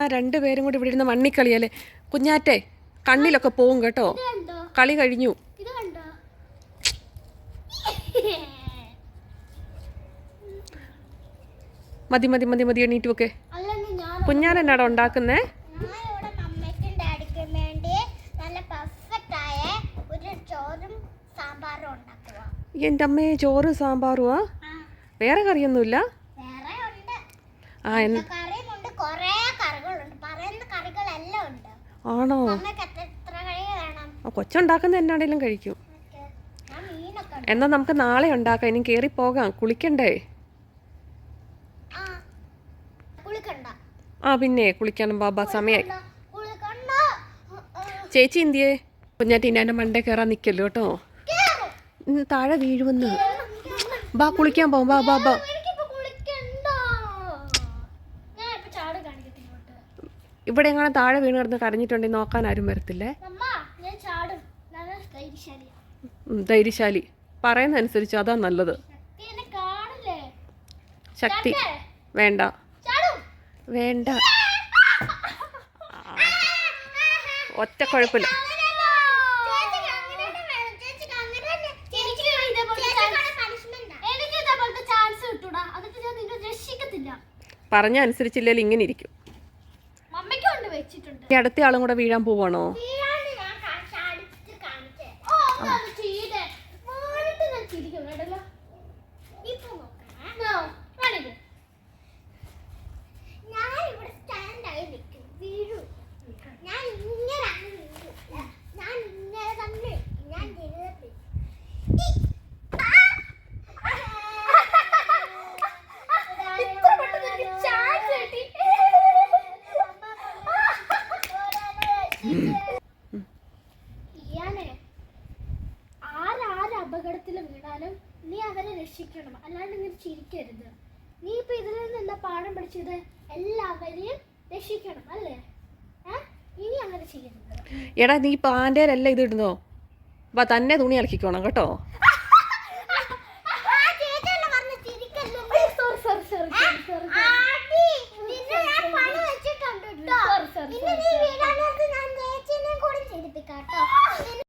ആ രണ്ടുപേരും കൂടി ഇവിടെ ഇരുന്ന് മണ്ണിക്കളിയല്ലേ കുഞ്ഞാറ്റെ കണ്ണിലൊക്കെ പോവും കേട്ടോ. കളി കഴിഞ്ഞു. മതി മതി മതി മതി എണീറ്റ് ഒക്കെ കുഞ്ഞാൻ എന്നാടോ ഉണ്ടാക്കുന്നേ? എന്റെ അമ്മേ ചോറ് സാമ്പാറുവാ? വേറെ കറിയൊന്നുമില്ല? ആ എൻ ആണോ? കൊച്ചുണ്ടാക്കുന്ന എന്നാണേലും കഴിക്കും. എന്നാൽ നമുക്ക് നാളെ ഉണ്ടാക്കാം. ഇനി കയറി പോകാം. കുളിക്കണ്ടേ? ആ പിന്നെ കുളിക്കാനും ബാബാ സമയായി. ചേച്ചി ഇന്ത്യേ കുഞ്ഞാറ്റി എന്റെ മണ്ടേ കയറാൻ നിൽക്കല്ലോ കേട്ടോ. താഴെ വീഴുമെന്ന്. ബാ കുളിക്കാൻ പോവാം. ബാ ബാ ബാ എനിക്കിപ്പോ കുളിക്കണ്ട ഞാൻ ഇപ്പൊ ചാട് കാണിക്കട്ടെ ഇങ്ങോട്ട് ഇവിടെ എങ്ങനെ താഴെ വീണ് കിടന്ന് കരഞ്ഞിട്ടുണ്ടെങ്കിൽ നോക്കാൻ ആരും വരത്തില്ലേ? ധൈര്യശാലി. പറയുന്ന അനുസരിച്ച് അതാ നല്ലത്. ശക്തി? വേണ്ട. വേണ്ട. ഒറ്റ കുഴപ്പമില്ല. പറഞ്ഞ അനുസരിച്ചില്ലെങ്കിൽ ഇങ്ങനെ ഇരിക്കും. വെച്ചിട്ടുണ്ട് ഈ അടുത്ത ആളും കൂടെ വീഴാൻ പോവാണോ? ഞാൻ ഇങ്ങനെ തന്നെ ജീവിതത്തിൽ ഇയാനെ ആരാര് അപകടത്തിൽ വീണാലും നീ അവരെ രക്ഷിക്കണം. അല്ലാണ്ട് ഇങ്ങനെ ചിരിക്കരുത്. നീ ഇപ്പൊ ഇതിൽ നിന്ന് എന്താ പാഠം പഠിച്ചത്? എല്ലാവരെയും രക്ഷിക്കണം അല്ലേ? ഇനി അങ്ങനെ ചെയ്യരുത്. എടാ നീ പാന്റേലല്ല ഇത് ഇടുന്നോ? വാ തന്നെ തുണി അലക്കിക്കോണം കേട്ടോ!